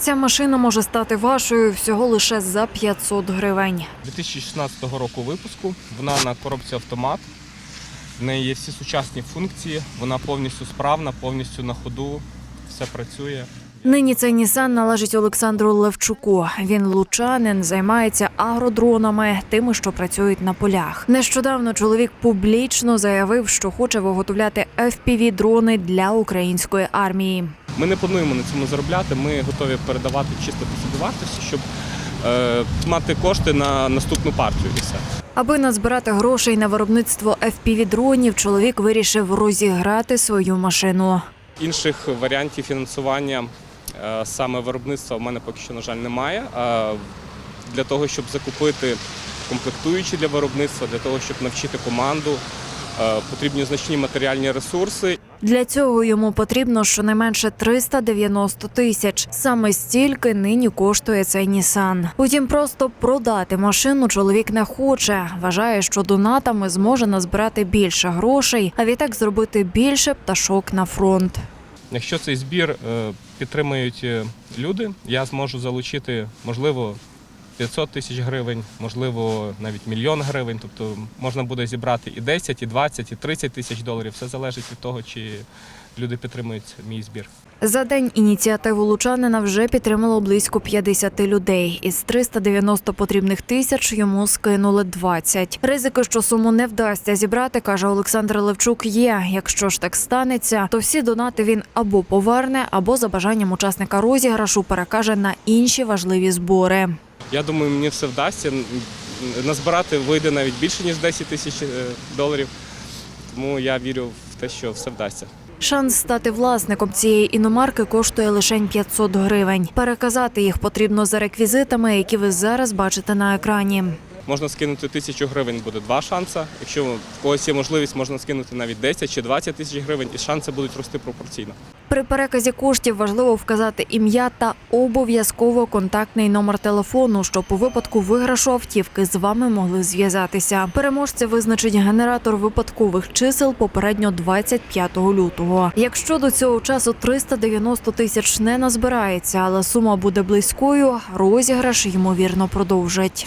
Ця машина може стати вашою всього лише за 500 гривень. 2016 року випуску. Вона на коробці автомат. В неї є всі сучасні функції. Вона повністю справна, повністю на ходу, все працює. Нині цей Нісан належить Олександру Левчуку. Він лучанин, займається агродронами, тими, що працюють на полях. Нещодавно чоловік публічно заявив, що хоче виготовляти fpv дрони для української армії. Ми не плануємо на цьому заробляти. Ми готові передавати чисто собівартості, щоб е, мати кошти на наступну партію. І все. Аби назбирати грошей на виробництво fpv дронів, чоловік вирішив розіграти свою машину. Інших варіантів фінансування саме виробництва в мене поки що, на жаль, немає. Для того, щоб закупити комплектуючі для виробництва, для того, щоб навчити команду, е, потрібні значні матеріальні ресурси. Для цього йому потрібно щонайменше 390 тисяч. Саме стільки нині коштує цей Нісан. Утім, просто продати машину чоловік не хоче. Вважає, що донатами зможе назбирати більше грошей, а відтак зробити більше пташок на фронт. Якщо цей збір е, підтримують е, люди, я зможу залучити, можливо, 500 тисяч гривень, можливо, навіть мільйон гривень. Тобто можна буде зібрати і 10, і 20, і 30 тисяч доларів. Все залежить від того, чи люди підтримують мій збір. За день ініціативу лучанина вже підтримало близько 50 людей. Із 390 потрібних тисяч йому скинули 20. Ризики, що суму не вдасться зібрати, каже Олександр Левчук. Є. Якщо ж так станеться, то всі донати він або поверне, або за бажанням учасника розіграшу перекаже на інші важливі збори. Я думаю, мені все вдасться. Назбирати вийде навіть більше, ніж 10 тисяч е, доларів. Тому я вірю в те, що все вдасться. Шанс стати власником цієї іномарки коштує лише 500 гривень. Переказати їх потрібно за реквізитами, які ви зараз бачите на екрані. Можна скинути тисячу гривень, буде два шанси. Якщо в когось є можливість, можна скинути навіть 10 чи 20 тисяч гривень, і шанси будуть рости пропорційно. При переказі коштів важливо вказати ім'я та обов'язково контактний номер телефону, щоб у випадку виграшу автівки з вами могли зв'язатися. Переможця визначить генератор випадкових чисел попередньо 25 лютого. Якщо до цього часу 390 тисяч не назбирається, але сума буде близькою, розіграш ймовірно продовжать.